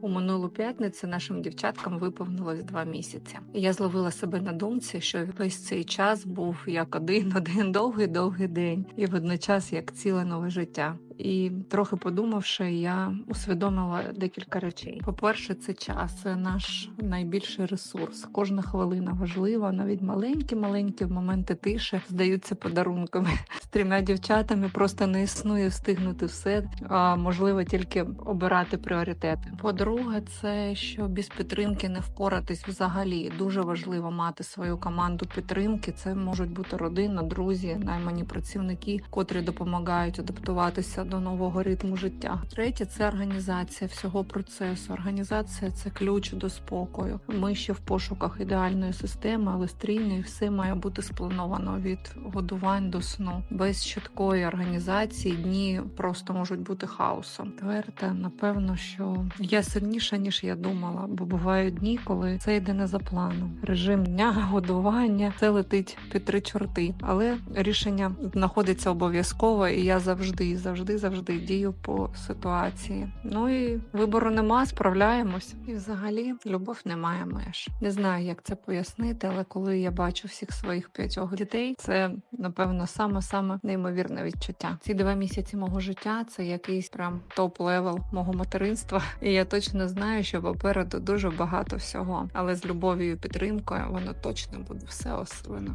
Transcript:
У минулу п'ятницю нашим дівчаткам виповнилось два місяці. Я зловила себе на думці, що весь цей час був як один один довгий довгий день, і водночас як ціле нове життя. І трохи подумавши, я усвідомила декілька речей. По-перше, це час, наш найбільший ресурс. Кожна хвилина важлива, навіть маленькі, маленькі моменти тиші здаються подарунками. З трьома дівчатами просто не існує встигнути все, а можливо тільки обирати пріоритети. По-друге, це що без підтримки не впоратись взагалі. Дуже важливо мати свою команду підтримки. Це можуть бути родина, друзі, наймані працівники, котрі допомагають адаптуватися до нового ритму життя. Третє це організація всього процесу. Організація це ключ до спокою. Ми ще в пошуках ідеальної системи, але стрільної все має бути сплановано від годувань до сну. Без чіткої організації дні просто можуть бути хаосом. Четверте, напевно, що я сильніша ніж я думала, бо бувають дні, коли це йде не за планом. Режим дня, годування це летить під три чорти, але рішення знаходиться обов'язково, і я завжди, завжди, завжди дію по ситуації. Ну і вибору нема, справляємось. І взагалі любов не має меж. Не знаю, як це пояснити, але коли я бачу всіх своїх п'ятьох дітей, це напевно саме саме неймовірне відчуття. Ці два місяці мого життя це якийсь прям топ-левел мого материнства. І я точно знаю, що попереду дуже багато всього, але з любов'ю і підтримкою воно точно буде все осилено.